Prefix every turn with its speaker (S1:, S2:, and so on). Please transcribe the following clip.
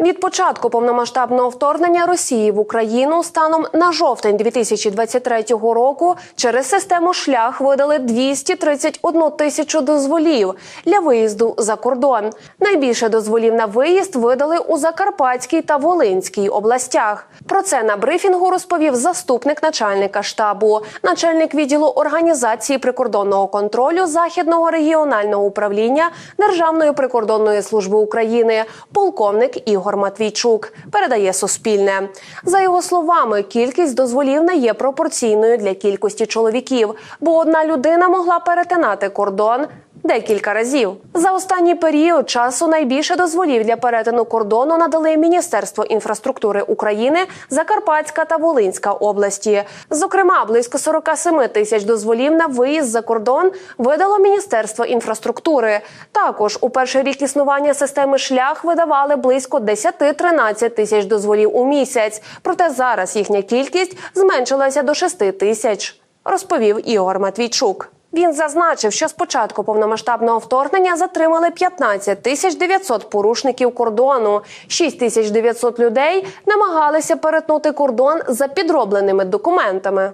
S1: Від початку повномасштабного вторгнення Росії в Україну станом на жовтень 2023 року через систему шлях видали 231 тисячу дозволів для виїзду за кордон. Найбільше дозволів на виїзд видали у Закарпатській та Волинській областях. Про це на брифінгу розповів заступник начальника штабу, начальник відділу організації прикордонного контролю західного регіонального управління Державної прикордонної служби України, полковник Ігор Матвійчук. Передає Суспільне. За його словами, кількість дозволів не є пропорційною для кількості чоловіків, бо одна людина могла перетинати кордон. Декілька разів за останній період часу найбільше дозволів для перетину кордону надали Міністерство інфраструктури України, Закарпатська та Волинська області. Зокрема, близько 47 тисяч дозволів на виїзд за кордон видало Міністерство інфраструктури. Також у перший рік існування системи шлях видавали близько 10-13 тисяч дозволів у місяць. Проте зараз їхня кількість зменшилася до 6 тисяч, розповів Ігор Матвійчук. Він зазначив, що з початку повномасштабного вторгнення затримали 15 тисяч 900 порушників кордону. 6 тисяч 900 людей намагалися перетнути кордон за підробленими документами.